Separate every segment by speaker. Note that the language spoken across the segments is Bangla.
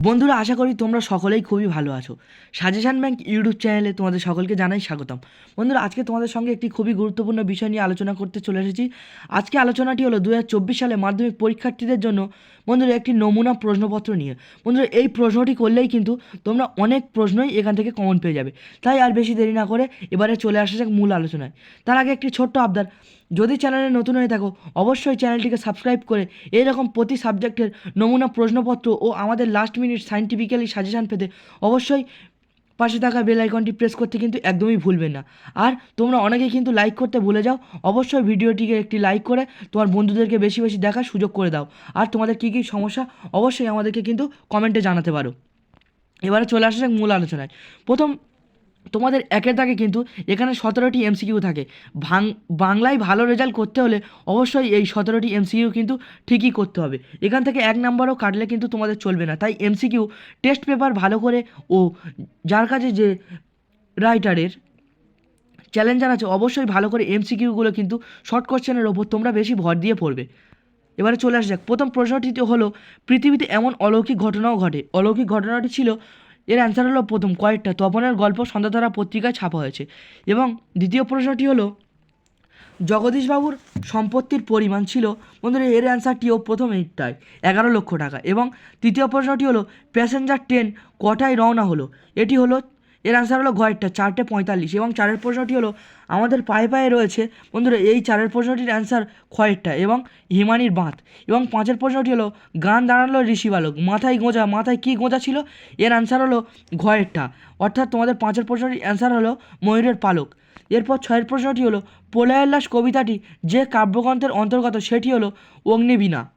Speaker 1: বন্ধুরা, আশা করি তোমরা সকলেই খুবই ভালো আছো। সাজেশন ব্যাংক ইউটিউব চ্যানেলে তোমাদের সকলকে জানাই স্বাগতম। বন্ধুরা, আজকে তোমাদের সঙ্গে একটি খুবই গুরুত্বপূর্ণ বিষয় নিয়ে আলোচনা করতে চলে এসেছি। আজকে আলোচনাটি হলো দু হাজার চব্বিশ সালে মাধ্যমিক পরীক্ষার্থীদের জন্য বন্ধুরা একটি নমুনা প্রশ্নপত্র নিয়ে। বন্ধুরা, এই প্রশ্নটি করলেই কিন্তু তোমরা অনেক প্রশ্নই এখান থেকে কমন পেয়ে যাবে। তাই আর বেশি দেরি না করে এবারে চলে আসা যাক মূল আলোচনায়। তার আগে একটি ছোট্ট আবদার। যদি চ্যানেলে নতুন হয়ে থাকো, অবশ্যই চ্যানেলটিকে সাবস্ক্রাইব করে এইরকম প্রতি সাবজেক্টের নমুনা, প্রশ্নপত্র ও আমাদের লাস্ট মিনিট সাইন্টিফিক্যালি সাজেশান পেতে অবশ্যই পাশে থাকা বেল আইকনটি প্রেস করতে কিন্তু একদমই ভুলবেন না। আর তোমরা অনেকেই কিন্তু লাইক করতে ভুলে যাও, অবশ্যই ভিডিওটিকে একটি লাইক করে তোমার বন্ধুদেরকে বেশি বেশি দেখার সুযোগ করে দাও। আর তোমাদের কী কী সমস্যা, অবশ্যই আমাদেরকে কিন্তু কমেন্টে জানাতে পারো। এবারে চলে আসা মূল আলোচনায়। প্রথম তোমাদের একের দাগে কিন্তু এখানে সতেরোটি এমসিকিউ থাকে। ভাং, বাংলায় ভালো রেজাল্ট করতে হলে অবশ্যই এই সতেরোটি এমসিকিউ কিন্তু ঠিকই করতে হবে। এখান থেকে এক নম্বরও কাটলে কিন্তু তোমাদের চলবে না। তাই এমসিকিউ টেস্ট পেপার ভালো করে ও যার কাছে যে রাইটারের চ্যালেঞ্জার আছে, অবশ্যই ভালো করে এমসিকিউগুলো কিন্তু শর্ট কোশ্চেনের ওপর তোমরা বেশি ভর দিয়ে পড়বে। এবারে চলে আসা যাক। প্রথম প্রশ্নটি হলো, পৃথিবীতে এমন অলৌকিক ঘটনাও ঘটে। অলৌকিক ঘটনাটি ছিল এর অ্যান্সার হলো প্রথম কয়েকটা। তপনের গল্প সন্ধ্যাতারা পত্রিকায় ছাপা হয়েছে। এবং দ্বিতীয় প্রশ্নটি হলো, জগদীশবাবুর সম্পত্তির পরিমাণ ছিল, বন্ধুরা, এর অ্যান্সারটিও প্রথম এইটায় এগারো লক্ষ টাকা। এবং তৃতীয় প্রশ্নটি হলো প্যাসেঞ্জার ট্রেন কটায় রওনা হলো? এটি হলো এর অ্যান্সার হলো গয়েরটা চারটে পঁয়তাল্লিশ। এবং চারের প্রশ্নটি হলো, আমাদের পায়ে পায়ে রয়েছে, বন্ধুরা, এই চারের প্রশ্নটির অ্যান্সার খয়েরটা এবং হিমানির বাঁধ। এবং পাঁচের প্রশ্নটি হলো, গান দাঁড়াল ঋষি বালক মাথায় গোঁজা, মাথায় কী গোঁজা ছিল? এর অ্যান্সার হলো ঘয়েরটা অর্থাৎ তোমাদের পাঁচের প্রশ্নটির অ্যান্সার হলো ময়ূরের পালক। এরপর ছয়ের প্রশ্নটি হলো প্রলয়োল্লাস কবিতাটি যে কাব্যগ্রন্থের অন্তর্গত, সেটি হলো অগ্নিবীণা।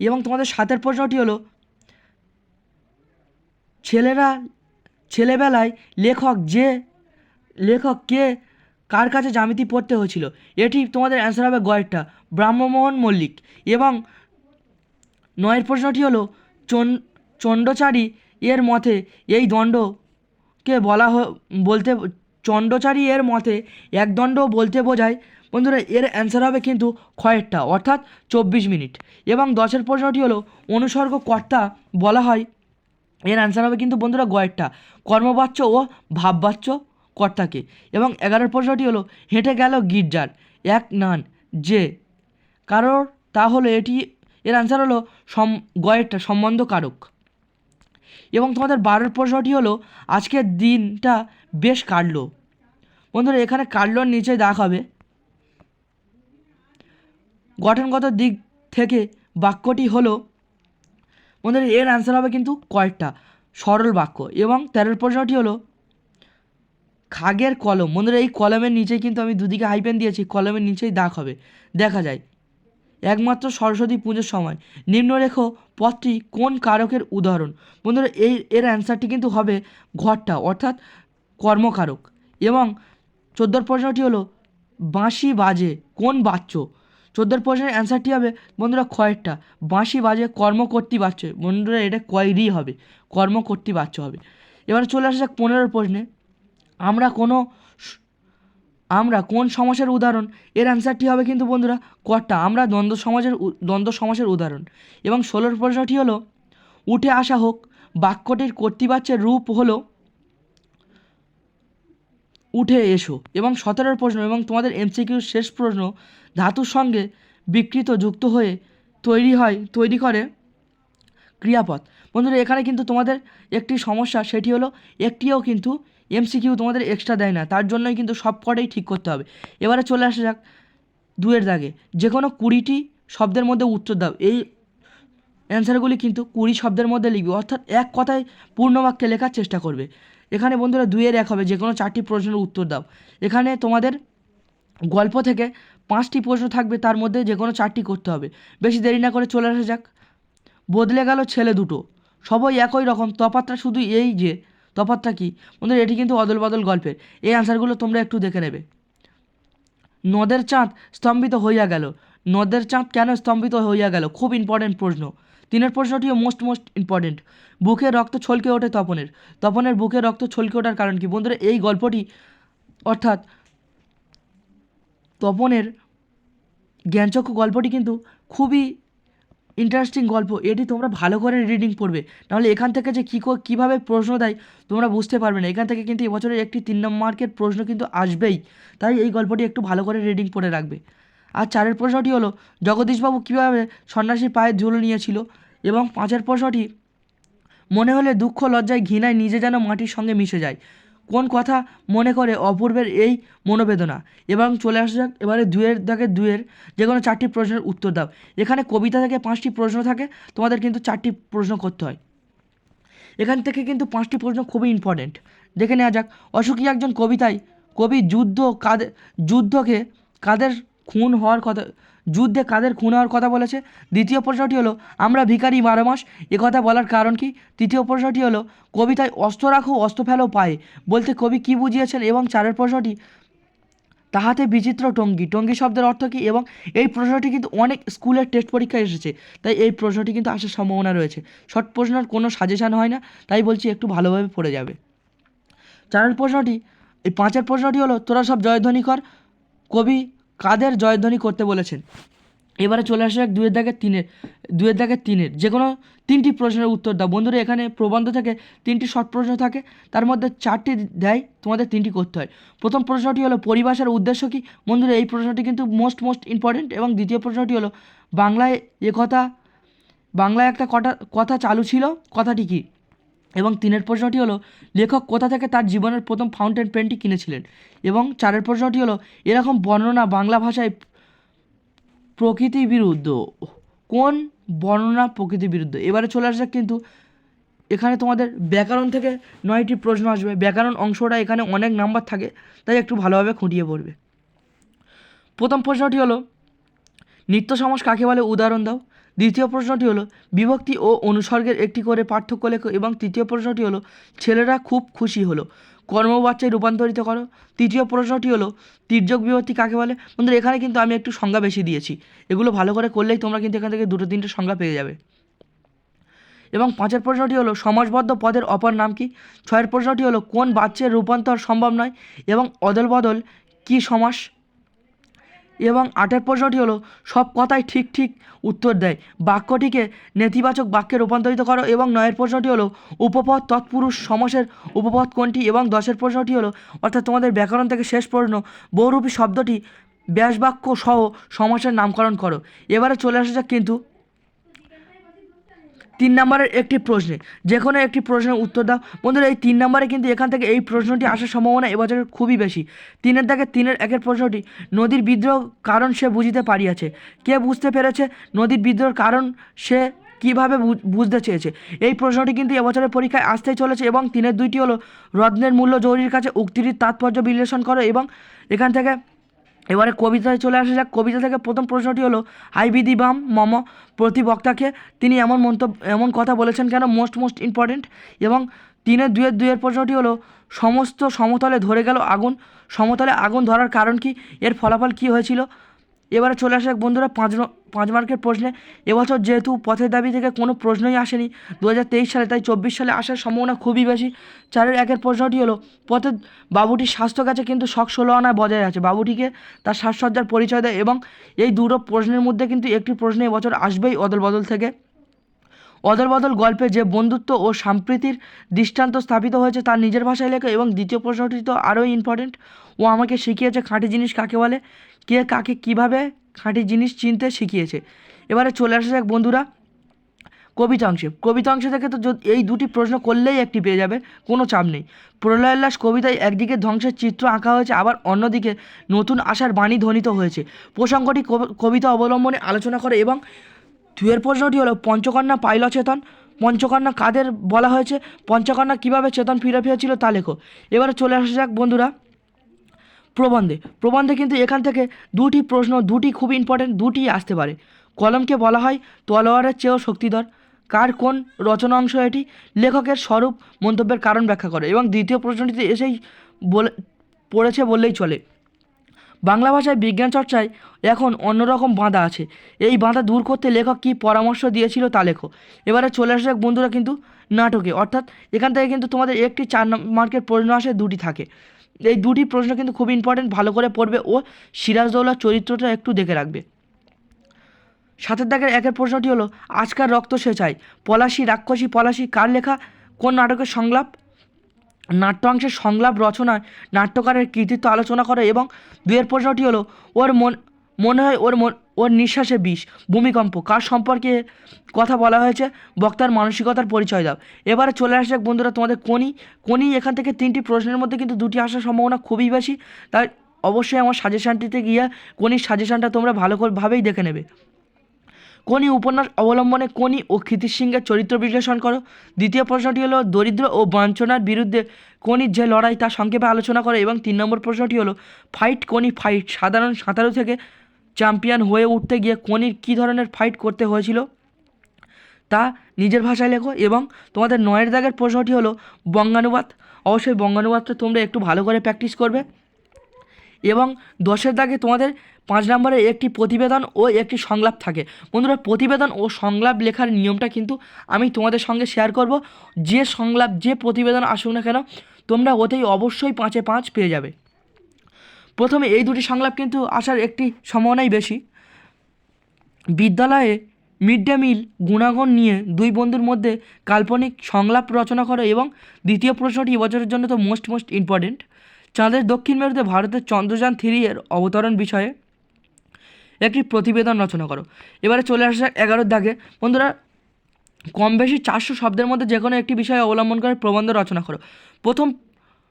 Speaker 1: এবং তোমাদের সাতের প্রশ্নটি হলো, ছেলেরা ছেলেবেলায় লেখক যে, লেখক কে, কার কাছে জ্যামিতি পড়তে হয়েছিল? এটি তোমাদের অ্যান্সার হবে গয়েরটা, ব্রাহ্মমোহন মল্লিক। এবং নয়ের প্রশ্নটি হলো চণ্ডচারী এর মতে এই দণ্ডকে বলা বলতে চণ্ডচারী এর মতে এক দণ্ড বলতে বোঝায়, বন্ধুরা, এর অ্যান্সার হবে কিন্তু ক্ষয়েরটা, অর্থাৎ চব্বিশ মিনিট। এবং দশের প্রশ্নটি হলো অনুসর্গ কর্তা বলা হয় এর অ্যান্সার হবে কিন্তু বন্ধুরা গয়েরটা। কর্মবাচ্য ও ভাববাচ্য কর্তাকে। এবং এগারোর প্রশ্নটি হলো, হেঁটে গেল গির্জার। এক, নান, যে। কারোর তা হলো এটি, এর অ্যান্সার হলো সম, গয়েরটা, সম্বন্ধ কারক। এবং তোমাদের বারোর প্রশ্নটি হলো, আজকের দিনটা বেশ কাটলো। বন্ধুরা, এখানে কাটলোর নিচে দাগ হবে। গঠনগত দিক থেকে বাক্যটি হলো বন্ধুরা, এর অ্যান্সার হবে কিন্তু কয়েকটা। সরল বাক্য এবং তেরোর প্রশ্নটি হলো, খাগের কলম। বন্ধুরা, এই কলমের নিচেই কিন্তু আমি দুদিকে হাইপেন দিয়েছি, কলমের নিচেই দাগ হবে। দেখা যায়, একমাত্র সরস্বতী পুজোর সময় নিম্নরেখ পথটি কোন কারকের উদাহরণ? বন্ধুরা, এই, এর অ্যান্সারটি কিন্তু হবে ঘরটা, অর্থাৎ কর্মকারক। এবং চোদ্দোর প্রশ্নটি হলো, বাঁশি বাজে কোন বাচ্চ চোদ্দোর প্রশ্নের অ্যান্সারটি হবে, বন্ধুরা ক্ষয়েরটা বাঁশি বাজে কর্ম করতে পারছে বন্ধুরা এটা কয়েরই হবে কর্ম করতে পারছে হবে। এবার চলে আসা যাক পনেরোর প্রশ্নে। আমরা কোনো আমরা কোন সমাসের উদাহরণ? এর অ্যান্সারটি হবে কিন্তু বন্ধুরা কর্তা আমরা দ্বন্দ্ব সমাজের দ্বন্দ্ব সমাসের উদাহরণ। এবং ষোলোর প্রশ্নটি হলো, উঠে আসা হোক, বাক্যটির কর্তৃবাচ্যের রূপ হলো উঠে এসো। এবং সতেরোর প্রশ্ন এবং তোমাদের এমসিকিউর শেষ প্রশ্ন ধাতুর সঙ্গে বিকৃত যুক্ত হয়ে তৈরি হয়, তৈরি করে ক্রিয়াপদ। বন্ধুরা, এখানে কিন্তু তোমাদের একটি সমস্যা, সেটি হলো একটিও কিন্তু এমসিকিউ তোমাদের এক্সট্রা দেয় না। তার জন্যই কিন্তু সব কটাই ঠিক করতে হবে। এবারে চলে আসা যাক দুয়ের দাগে। যে কোনো কুড়িটি শব্দের মধ্যে উত্তর দাও। এই অ্যান্সারগুলি কিন্তু কুড়ি শব্দের মধ্যে লিখবে। অর্থাৎ এক কথায় পূর্ণ বাক্যে লেখার চেষ্টা করবে। এখানে বন্ধুরা দুইয়ের এক হবে যে কোনো চারটি প্রশ্নের উত্তর দাও। এখানে তোমাদের গল্প থেকে পাঁচটি প্রশ্ন থাকবে, তার মধ্যে যে কোনো চারটি করতে হবে। বেশি দেরি না করে চলে আসা যাক। বদলে গেল ছেলে দুটো। সবাই একই রকম তফাতটা শুধু এই যে তফাতটা কি? বন্ধুরা, এটি কিন্তু অদল বদল গল্পের। এই অ্যান্সারগুলো তোমরা একটু দেখে নেবে। নদের চাঁদ স্তম্ভিত হইয়া গেল। নদের চাঁদ কেন স্তম্ভিত হইয়া গেল? খুব ইম্পর্টেন্ট প্রশ্ন। তিনের প্রশ্নটিও মোস্ট মোস্ট ইম্পর্টেন্ট বুকের রক্ত ছলকে ওঠে তপনের। তপনের বুকে রক্ত ছলকে ওঠার কারণ কি? বন্ধুরা, এই গল্পটি অর্থাৎ তপনের জ্ঞানচক্ষু গল্পটি কিন্তু খুবই ইন্টারেস্টিং গল্প। এটি তোমরা ভালো করে রিডিং পড়বে। নাহলে এখান থেকে যে কো- কীভাবে প্রশ্ন দেয় তোমরা বুঝতে পারবে না। এখান থেকে কিন্তু এবছরের একটি তিন নম্বর মার্কের প্রশ্ন কিন্তু আসবেই। তাই এই গল্পটি একটু ভালো করে রিডিং পড়ে রাখবে। আর চারের প্রশ্নটি হলো, জগদীশবাবু কীভাবে সন্ন্যাসীর পায়ে ঝুলো নিয়েছিল? এবং পাঁচের প্রশ্নটি, মনে হলে দুঃখ লজ্জায় ঘৃণায় নিজে যেন মাটির সঙ্গে মিশে যায়। কোন কথা মনে করে অপূর্বের এই মনোবেদনা? এবং চলে আসা যাক, এবারে দুয়ের দাগে দুয়ের যে কোনো চারটি প্রশ্নের উত্তর দাও। এখানে কবিতা থেকে পাঁচটি প্রশ্ন থাকে, তোমাদের কিন্তু চারটি প্রশ্ন করতে হয়। এখান থেকে কিন্তু পাঁচটি প্রশ্ন খুবই ইম্পর্ট্যান্ট দেখে নেওয়া যাক, অসুখী একজন কবিতায়, কবি যুদ্ধ কাদের, যুদ্ধকে কাদের খুন হওয়ার কথা, যুদ্ধে কাদের খুন হওয়ার কথা বলেছে? দ্বিতীয় প্রশ্নটি হলো, আমরা ভিখারি বারো মাস কথা বলার কারণ কি? তৃতীয় প্রশ্নটি হলো, কবিতায় অস্ত্র রাখো, অস্ত্র ফেলো পায়ে। বলতে কবি কী বুঝিয়েছেন? এবং চারের প্রশ্নটি, তাহাতে বিচিত্র টঙ্গি। টঙ্গি শব্দের অর্থ কী? এবং এই প্রশ্নটি কিন্তু অনেক স্কুলের টেস্ট পরীক্ষায় এসেছে। তাই এই প্রশ্নটি কিন্তু আসার সম্ভাবনা রয়েছে। শর্ট প্রশ্নের কোনো সাজেশান হয় না, তাই বলছি একটু ভালোভাবে পড়ে যাবে। চারের প্রশ্নটি, এই পাঁচের প্রশ্নটি হলো, তোরা সব জয়ধ্বনি কর, কবি কাদের জয়ধ্বনি করতে বলেছেন? এবারে চলে আসা এক দুয়ের দাগের তিনের, দুয়ের দাগের তিনের। যে কোনো তিনটি প্রশ্নের উত্তর দাও। বন্ধুরা, এখানে প্রবন্ধ থেকে তিনটি শর্ট প্রশ্ন থাকে। তার মধ্যে চারটি দেয়, তোমাদের তিনটি করতে হয়। প্রথম প্রশ্নটি হলো, পরিভাষার উদ্দেশ্য কী? বন্ধুরা, এই প্রশ্নটি কিন্তু মোস্ট মোস্ট ইম্পর্টেন্ট এবং দ্বিতীয় প্রশ্নটি হলো, বাংলায় একথা, বাংলায় একটা কটা, কথা চালু ছিল, কথাটি কী? এবং তিনের প্রশ্নটি হলো, লেখক কোথা থেকে তার জীবনের প্রথম ফাউন্টেন পেনটি কিনেছিলেন? এবং চারের প্রশ্নটি হলো, এরকম বর্ণনা বাংলা ভাষায় প্রকৃতি বিরুদ্ধ, কোন বর্ণনা প্রকৃতি বিরুদ্ধ? এবারে চলে আসা কিন্তু, এখানে তোমাদের ব্যাকরণ থেকে নয়টি প্রশ্ন আসবে। ব্যাকরণ অংশটা এখানে অনেক নাম্বার থাকে, তাই একটু ভালোভাবে খুঁটিয়ে পড়বে। প্রথম প্রশ্নটি হলো, নিত্য সমাস কাকে বলে? উদাহরণ দাও। দ্বিতীয় প্রশ্নটি হলো, বিভক্তি ও অনুসর্গের একটি করে পার্থক্য লেখো এবং তৃতীয় প্রশ্নটি হলো, ছেলেরা খুব খুশি হলো। কর্মবাচ্চায় রূপান্তরিত করো। তৃতীয় প্রশ্নটি হলো, তির্যক বিভক্তি কাকে বলে? বন্ধুরা, এখানে কিন্তু আমি একটু সংজ্ঞা বেশি দিয়েছি। এগুলো ভালো করে করলেই তোমরা কিন্তু এখান থেকে দুটো তিনটে সংজ্ঞা পেয়ে যাবে। এবং পাঁচের প্রশ্নটি হলো সমাজবদ্ধ পদের অপর নাম কি? ছয়ের প্রশ্নটি হলো, কোন বাচ্চার রূপান্তর সম্ভব নয়? এবং অদল বদল কী সমাস? এবং আটের প্রশ্নটি হলো, সব কথাই ঠিক ঠিক উত্তর দেয়। বাক্যটিকে নেতিবাচক বাক্যে রূপান্তরিত করো এবং নয়ের প্রশ্নটি হলো উপপদ তৎপুরুষ সমাসের উপপদ কোনটি? এবং দশের প্রশ্নটি হলো, অর্থাৎ তোমাদের ব্যাকরণ থেকে শেষ প্রশ্ন, বহুরূপী শব্দটি ব্যাসবাক্য সহ সমাসের নামকরণ করো। এবারে চলে আসা যাক কিন্তু তিন নম্বরের একটি প্রশ্নে। যে কোনো একটি প্রশ্নের উত্তর দাও। বন্ধুরা, এই তিন নম্বরে কিন্তু এখান থেকে এই প্রশ্নটি আসার সম্ভাবনা এবছর খুবই বেশি। তিনের দাগে তিনের একের প্রশ্নটি, নদীর বিদ্রোহ কারণ সে বুঝিতে পারিয়াছে। কে বুঝতে পেরেছে? নদীর বিদ্রোহের কারণ সে কীভাবে বুঝতে চেয়েছে? এই প্রশ্নটি কিন্তু এবছরের পরীক্ষায় আসতেই চলেছে এবং তিনের দুইটি হলো, রত্নের মূল্য জৌরির কাছে উক্তিটির তাৎপর্য বিশ্লেষণ করো এবং এখান থেকে এবারে কবিতায় চলে আসা যাক। কবিতা থেকে প্রথম প্রশ্নটি হলো, হাই বিদি বাম, মম প্রতিবক্তাকে তিনি এমন মন্তব্য, এমন কথা বলেছেন কেন? মোস্ট মোস্ট ইম্পর্টেন্ট এবং তিনের, দুয়ের দুয়ের প্রশ্নটি হলো, সমস্ত সমতলে ধরে গেল আগুন। সমতলে আগুন ধরার কারণ কি? এর ফলাফল কি হয়েছিল? এবারে চলে আসে বন্ধুরা, পাঁচ পাঁচ মার্কের প্রশ্নে। এবছর যেহেতু পথের দাবি থেকে কোনো প্রশ্নই আসেনি দু হাজার তেইশ সালে তাই চব্বিশ সালে আসার সম্ভাবনা খুবই বেশি। চারের একের প্রশ্নটি হলো, পথের বাবুটির স্বাস্থ্য কাছে কিন্তু শখ ষোলো আনায় বজায় আছে। বাবুটিকে তার সাজসজ্জার পরিচয় দেয় এবং এই দুটো প্রশ্নের মধ্যে কিন্তু একটি প্রশ্ন এবছর আসবেই অদল বদল থেকে। অদল বদল গল্পে যে বন্ধুত্ব ও সম্প্রীতির দৃষ্টান্ত স্থাপিত হয়েছে তার নিজের ভাষায় লেখা এবং দ্বিতীয় প্রশ্নটি তো আরোই ইম্পর্টেন্ট ও আমাকে শিখিয়েছে খাঁটি জিনিস কাকে বলে? কে কাকে কীভাবে খাঁটি জিনিস চিনতে শিখিয়েছে। এবারে চলে আসা যাক বন্ধুরা কবিতা অংশে কবিতা অংশ থেকে তো এই দুটি প্রশ্ন করলেই একটি পেয়ে যাবে, কোনো চাপ নেই। প্রলয়োল্লাস কবিতায় একদিকে ধ্বংসের চিত্র আঁকা হয়েছে, আবার অন্যদিকে নতুন আশার বাণী ধ্বনিত হয়েছে। প্রসঙ্গটি কবিতা অবলম্বনে আলোচনা করে এবং দুয়ের প্রশ্নটি হলো, পঞ্চকন্যা পাইল চেতন। পঞ্চকন্যা কাদের বলা হয়েছে? পঞ্চকন্যা কীভাবে চেতন ফিরে ফিরেছিল তা লেখো। এবারে চলে আসা যাক বন্ধুরা প্রবন্ধে। প্রবন্ধে কিন্তু এখান থেকে দুটি প্রশ্ন, দুটি খুব ইম্পর্টেন্ট দুটি আসতে পারে। কলমকে বলা হয় তলোয়ারের চেয়েও শক্তিধর। কার কোন রচনা অংশ এটি? লেখকের স্বরূপ মন্তব্যের কারণ ব্যাখ্যা করে এবং দ্বিতীয় প্রশ্নটিতে এসেই বলে, পড়েছে বললেই চলে। বাংলা ভাষায় বিজ্ঞান চর্চায় এখন অন্যরকম বাঁধা আছে। এই বাঁধা দূর করতে লেখক কী পরামর্শ দিয়েছিল তা লেখো। এবারে চলে আসে বন্ধুরা কিন্তু নাটকে। অর্থাৎ এখান থেকে কিন্তু তোমাদের একটি চার মার্কের প্রশ্ন আসে, দুটি থাকে। এই দুটি প্রশ্ন কিন্তু খুব ইম্পর্টেন্ট ভালো করে পড়বে ও সিরাজদৌলার চরিত্রটা একটু দেখে রাখবে। সাতের দাগের একের প্রশ্নটি হলো, আজকার রক্ত চাই পলাশি রাক্ষসী পলাশি কার লেখা, কোন নাটকের সংলাপ? নাট্যাংশের সংলাপ রচনায় নাট্যকারের কৃতিত্ব আলোচনা করে এবং দুয়ের প্রশ্নটি হলো, ওর মন মনে হয় ওর ওর নিঃশ্বাসে বিষ। ভূমিকম্প। কার সম্পর্কে কথা বলা হয়েছে? বক্তার মানসিকতার পরিচয় দাও। এবারে চলে আসে যাক বন্ধুরা তোমাদের কোনি কোনি এখান থেকে তিনটি প্রশ্নের মধ্যে কিন্তু দুটি আসার সম্ভাবনা খুবই বেশি। তাই অবশ্যই আমার সাজেশানটিতে গিয়ে কোনির সাজেশানটা তোমরা ভালো ভাবেই দেখে নেবে। কোনি উপন্যাস অবলম্বনে কোনি ও ক্ষিতিশ সিংহের চরিত্র বিশ্লেষণ করো। দ্বিতীয় প্রশ্নটি হলো, দরিদ্র ও বঞ্চনার বিরুদ্ধে কোনির যে লড়াই তা সংক্ষেপে আলোচনা করো এবং তিন নম্বর প্রশ্নটি হলো, ফাইট কোনি ফাইট। সাধারণ সাঁতারু থেকে চ্যাম্পিয়ন হয়ে উঠতে গিয়ে কোনির কী ধরনের ফাইট করতে হয়েছিল তা নিজের ভাষায় লেখো এবং তোমাদের নয়ের দাগের প্রশ্নটি হলো বঙ্গানুবাদ। অবশ্যই বঙ্গানুবাদটা তোমরা একটু ভালো করে প্র্যাকটিস করবে এবং দশের দাগে তোমাদের পাঁচ নম্বরে একটি প্রতিবেদন ও একটি সংলাপ থাকে। বন্ধুরা, প্রতিবেদন ও সংলাপ লেখার নিয়মটা কিন্তু আমি তোমাদের সঙ্গে শেয়ার করব। যে সংলাপ, যে প্রতিবেদন আসুক না কেন, তোমরা ওতেই অবশ্যই পাঁচে পাঁচ পেয়ে যাবে। প্রথমে এই দুটি সংলাপ কিন্তু আসার একটি সম্ভাবনাই বেশি। বিদ্যালয়ে মিড ডে মিল গুণাগুণ নিয়ে দুই বন্ধুর মধ্যে কাল্পনিক সংলাপ রচনা করো এবং দ্বিতীয় প্রশ্নটি এবছরের জন্য তো মোস্ট মোস্ট ইম্পর্টেন্ট চাঁদের দক্ষিণ মেরুতে ভারতের চন্দ্রযান থ্রি এর অবতরণ বিষয়ে একটি প্রতিবেদন রচনা করো। এবারে চলে আসা এগারোর দাগে। বন্ধুরা কম বেশি চারশো শব্দের মধ্যে যে কোনো একটি বিষয় অবলম্বন করে প্রবন্ধ রচনা করো। প্রথম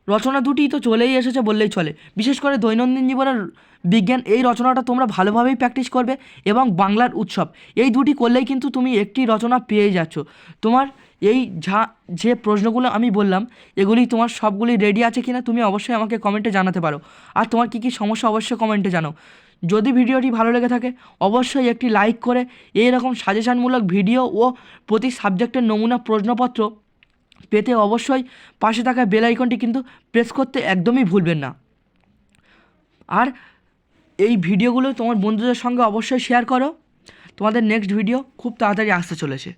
Speaker 1: রচনা দুটি তো চলেই এসেছে বললেই চলে। বিশেষ করে দৈনন্দিন জীবনের বিজ্ঞান, এই রচনাটা তোমরা ভালোভাবেই প্র্যাকটিস করবে এবং বাংলার উৎসব, এই দুটি করলেই কিন্তু তুমি একটি রচনা পেয়ে যাচ্ছ। তোমার এই যা যে প্রশ্নগুলো আমি বললাম, এগুলি তোমার সবগুলি রেডি আছে কিনা তুমি অবশ্যই আমাকে কমেন্টে জানাতে পারো। আর তোমার কী কী সমস্যা অবশ্যই কমেন্টে জানাও। যদি ভিডিওটি ভালো লেগে থাকে, অবশ্যই একটি লাইক করে এই রকম সাজেশানমূলক ভিডিও ও প্রতি সাবজেক্টের নমুনা প্রশ্নপত্র পেতে অবশ্যই পাশে থাকা বেল আইকনটি কিন্তু প্রেস করতে একদমই ভুলবেন না। আর এই ভিডিওগুলো তোমার বন্ধুদের সঙ্গে অবশ্যই শেয়ার করো। তোমাদের নেক্সট ভিডিও খুব তাড়াতাড়ি আসতে চলেছে।